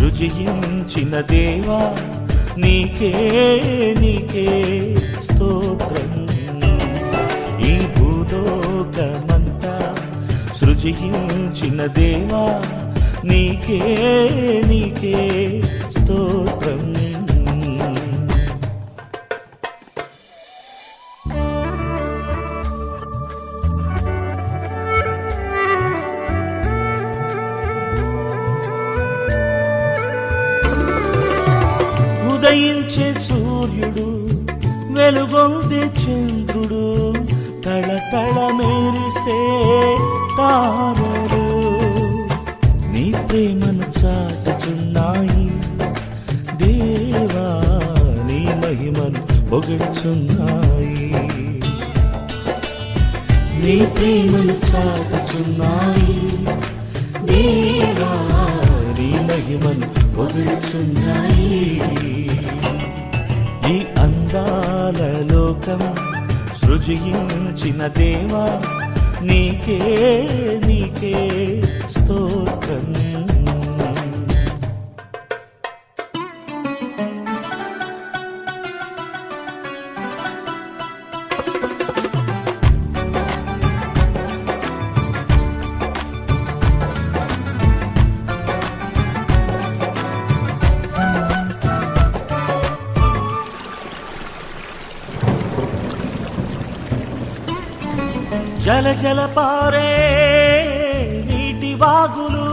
సృజించిన దేవా నీకే నీకే స్తోత్రం. ఈ భూలోకమంతా సృజించిన దేవా నీకే నీకే స్తోత్రం. ఉదయించే సూర్యుడు వెలుగొందే చంద్రుడు తళతళ మెరిసే తారడు. నీ ప్రేమను చాటుచున్నాయి దేవా నీ మహిమను పొగడుచున్నాయి. నీ ప్రేమను చాటుచున్నాయి దేవా. మహిమను పొగడుచున్నాయి ఈ అందాల లోకం సృజించిన దేవా నీకే నీకే. జల జల పారే నీటి వాగులు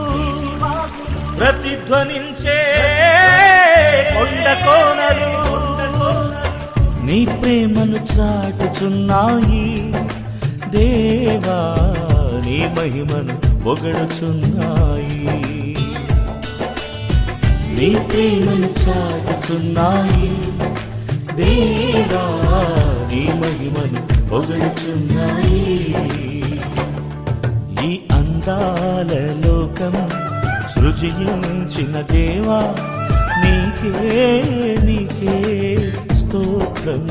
ప్రతిధ్వనించే కొండ కోనలు. నీ ప్రేమను చాటుచున్నాయి దేవా నీ మహిమను పొగడుచున్నాయి. నీ ప్రేమను చాటుచున్నాయి దేవా నీ మహిమను పొగడుచున్నాయి. సృజించిన దేవా నీకే నీకే స్తోత్రం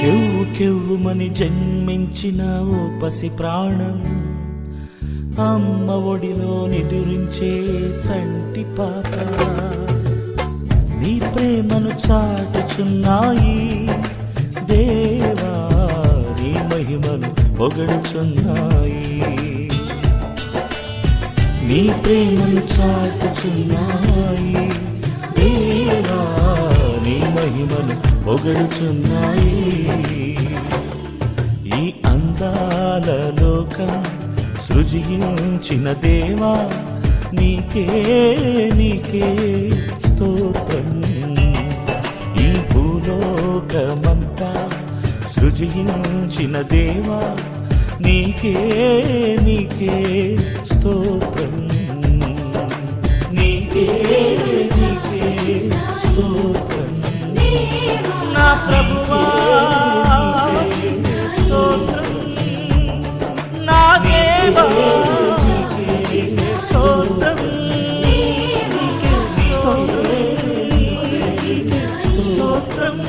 కెవ్వు కెవ్వుమని జన్మించిన ఓ పసి ప్రాణం అమ్మ ఒడిలో నిదురించే చంటి పాప. నీ ప్రేమను చాటుచున్నాయి. దేవా నీ మహిమను పొగడుచున్నాయి. నీ ప్రేమను చాటుచున్నాయి. దేవా నీ మహిమను పొగడుచున్నాయి. ఈ అందాల లోకం సృజించిన దేవా నీకే నీకే స్తోత్రం. ఈ భూలోకమంతా సృజించిన దేవా నీకే నీకే స్తోత్రం. నీకే నీకే స్తోత్రం. నా ప్రభువా స్తోత్రం. నా దేవా தோற்றம்